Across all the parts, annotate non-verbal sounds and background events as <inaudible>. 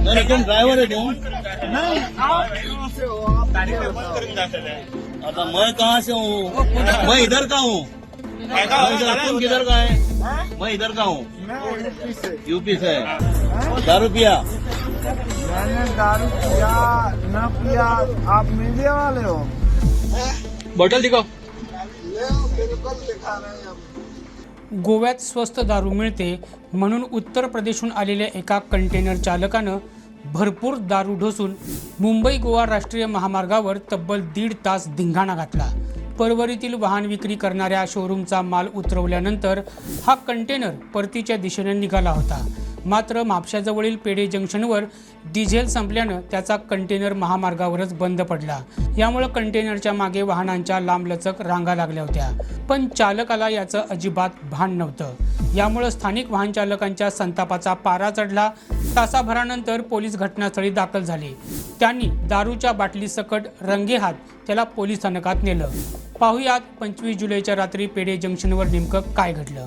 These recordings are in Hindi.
नहीं नहीं, तुम ड्राइवर है तुम नहीं आप कहाँ से हो आप आता मैं कहाँ से हूँ मैं इधर का हूँ। मैं इधर- तुम किधर का है? मैं इधर का हूँ। यूपी से। दारू पिया मैंने दारू पिया न पिया आप मीडिया वाले हो? बॉटल दिखाओ। ले बिल्कुल दिखा रहे हैं गोव्यात स्वस्त दारू मिळते म्हणून उत्तर प्रदेशहून आलेल्या एका कंटेनर चालकानं भरपूर दारू ढोसून मुंबई गोवा राष्ट्रीय महामार्गावर तब्बल दीड तास धिंगाणा घातला. परवरीतील वाहन विक्री करणाऱ्या शोरूमचा माल उतरवल्यानंतर हा कंटेनर परतीच्या दिशेने निघाला होता. मात्र म्हापशाजवळील पेढे जंक्शनवर डिझेल संपल्यानं त्याचा कंटेनर महामार्गावरच बंद पडला. यामुळे कंटेनरच्या मागे वाहनांच्या लांबलचक रांगा लागल्या होत्या. पण चालकाला याचं अजिबात भान नव्हतं. यामुळे स्थानिक वाहन चालकांच्या संतापाचा पारा चढला. तासाभरानंतर पोलीस घटनास्थळी दाखल झाले. त्यांनी दारूच्या बाटलीसकट रंगेहात त्याला पोलीस स्थानकात नेलं. पाहुयात पंचवीस जुलैच्या रात्री पेढे जंक्शनवर नेमकं काय घडलं.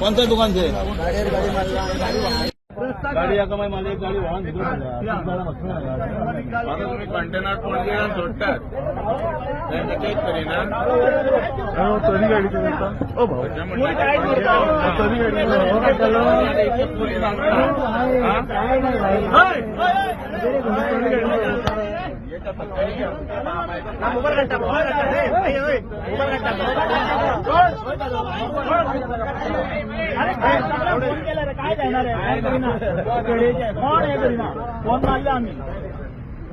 कौन सा दुकान से गाड़ी गाड़ी माल गाडी याका मागीर मला एक गाडी वाहन तुम्ही कंटेनर कोण गेला सोडतात त्यांनी चेक करीना तरी गाड़ी चलता ओ कोण आहे तरी ना फोन मारले आम्ही पत्रा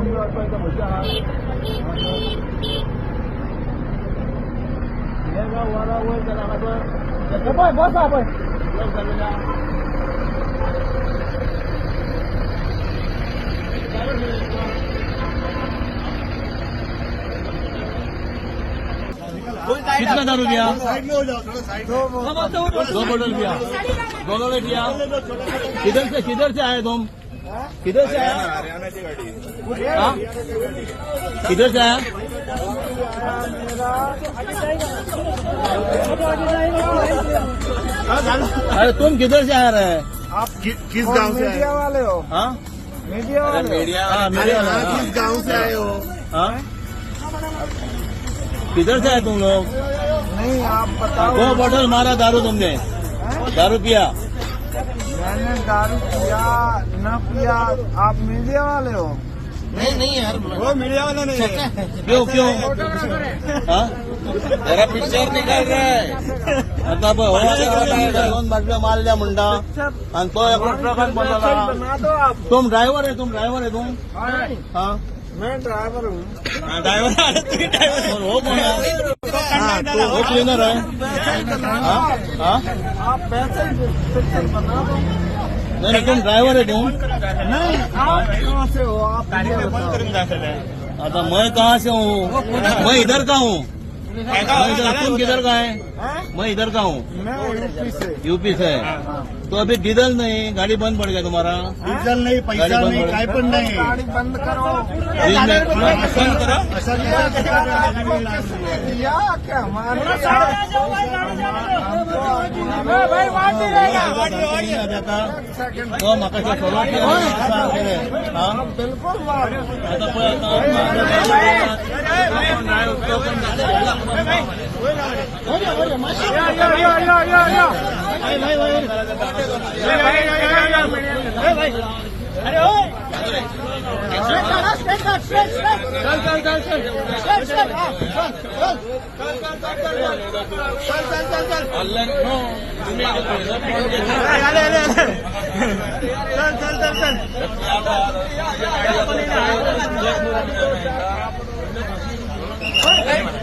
पटला नाही बस आपण कितना दारू पिया दो बोतल पिया दोनों ने पिया किधर से किधर से आए तुम? किधर से आया? हरियाणाची गाडी हाँ? किधर से आया? अरे तुम किधर से आ रहे हैं? आप किस गाँव से मीडिया वाले हो। हाँ? मीडिया वाले हो? मीडिया हाँ मीडिया हाँ, वाला। किस गाँव से आए हो? हाँ? किधर से आए तुम लोग? नहीं आप बताओ। दो बोतल मारा दारू तुमने। दारू पिया। मैंने दारू पिया न पिया आप मीडिया वाले हो? नहीं नहीं यार वो मीडिया वाले नहीं <laughs> क्यों क्यों? हाँ? जरा पिक्चर निकाल रहा है। आता हो, दोन बाटल्या मारल्या म्हणटा आणि तो ट्रकात बसला आप। तुम ड्रायव्हर आहे तुम ड्रायव्हर आहे तुम? हाँ। मैं ड्राइवर हूँ। और वो कौन है? वो क्लीनर है। हाँ हाँ। आप पैसे पिक्चर बना दो। नहीं तुम ड्रायव्हर आहे तुम नहीं आप कहाँ से हो? आप आता मैं कहाँ से हूँ। मैं इधर का हूँ? तुम किधर का है? मैं इधर का हूँ। मैं यूपी से। यूपी से। तो अभी डीजल नहीं गाड़ी बंद पड़ गया तुम्हारा? डीजल नहीं पैसा नहीं. काय पण नाही। गाडी बंद करो। बंद करो। या क्या हमारा बिल्कुल चल चल चल चल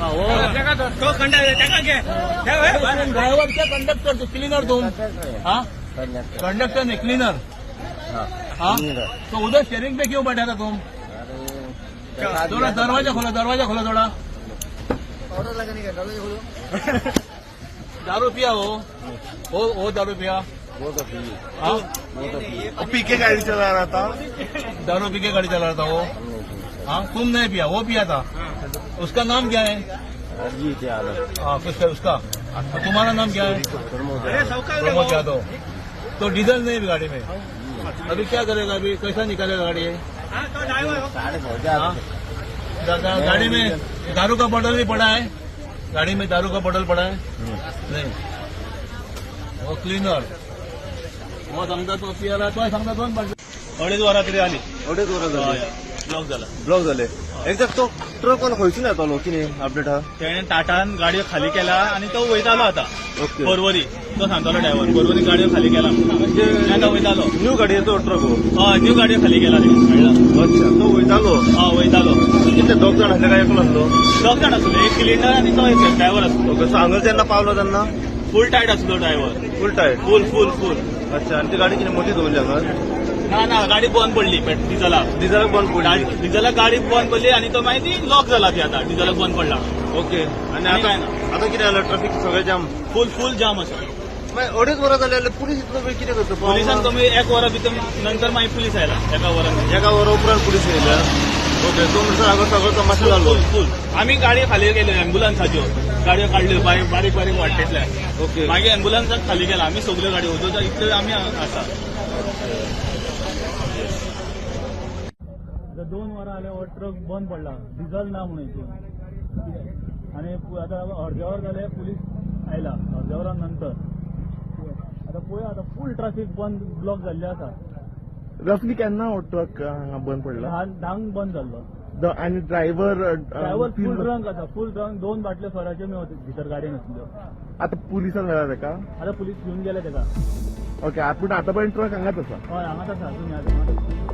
हो ड्रायव्हर क्या कंडक्टर क्लीनर तुम हाँ? कंडक्टर नहीं क्लीनर हाँ? तो उधर स्टेरिंग पे क्यों बैठा था तुम? थोड़ा दरवाज़ा खोलो दरवाज़ा खोलो थोड़ा। दारू पिया हो वो वो दारू पिया। हाँ? पी के गाड़ी चला रहा था। दारू पी के गाड़ी चला रहा था वो। हाँ? तुम नहीं पिया वो पिया था। उसका नाम क्या है? हाँ किसका उसका? तुम्हारा नाम क्या है? प्रमोद यादव। तो डीजल नहीं है गाड़ी में? अभी क्या करेगा अभी? कैसा निकालेगा गाड़ी? हाँ? गा- गा- गाड़ी में दारू का बोतल भी पड़ा है? गाड़ी में दारू का बोतल पड़ा है? नहीं। वो क्लीनर वो सांगता तो पियाला तो सांगता तो अडीच वरां तरी आली। एवढेच वर झाले ब्लॉक झाला. ब्लॉक झाले. एक्झॅक्ट तो ट्रक कोण खंयसून येतालो कितें अपडेट हा? त्याने टाटान गाडयो खाली केला आणि तो वयतालो आता ओके परवरी. तो सांगतालो ड्रायव्हर परवरी गाडयो खाली केला. म्हणजे आता वयतालो न्यू गाडी येतो ट्रक हो हय न्यू गाडयो खाली केला तेणे अच्छा. तो वयतालो हय वयतालो कितले दोग जाण आसले काय एकलो आसलो दोग जाण आसले एक सिलिंडर आणि तो एक ड्रायव्हर आसलो ओके सो हांगा जेन्ना पावलो तेन्ना फुल टायट आसलो driver full tight full full full अच्छा आणि ती गाडी किती मोठी दवरली हांगा ना ना गाडी बंद पडली पेट- डिझेलाक बंद पडली. डिझेलाक गाडी बंद पडली आणि तो माहिती लॉक झाला ती आता. डिझेलाक बंद पडला. ओके. आणि आता काय ना. आता कितें जालें ट्रॅफिक सगळें जाम फुल फुल जाम मागीर अडेच वरां जाली जाल्यार पुलीस इतलो वेळ कितें करता? पोलिसांक कमी एक वरा भितर नंतर मागीर पुलीस आयला एका वरान एका वरा उपरांत पुलीस येयल्या ओके तो म्हणटा हांगा सगळो तमाशा जालो फुल फुल आम्ही गाडी खाली गेले अँब्युलन्साच्यो गाडयो काडल्यो बारीक बारीक बारीक वाटेंतल्या. ओके. मागीर अँब्युलन्साक खाली गेला. आम्ही सगल्यो गाडयो वचोवच्या इतल्यो आम्ही आसा दोन वरां जाले हो ट्रक बंद पडला. डिझल ना म्हणून हितून आणि पु- आता अर्द्या वर जाले पुलीस आयला. अर्द्या वरा नंतर. आता पळया आता फुल ट्रॅफिक बंद ब्लॉक जाल्ले आसा रफली केन्ना हो ट्रक हांगा बंद पडला. धांक बंद जाल्लो आणि ड्रायव्हर ड्रायव्हर फुल ड्रंक आसा फुल ड्रंक दोन बाटल्यो सोडाच्यो मी भितर गाडयेन आसल्यो आता पुलिसांक मेळ्ळा ताका आता पुलीस घेऊन गेले तेका ओके आत- पूण आतापर्यंत ट्रक हांगाच आसा हय हांगाच आसा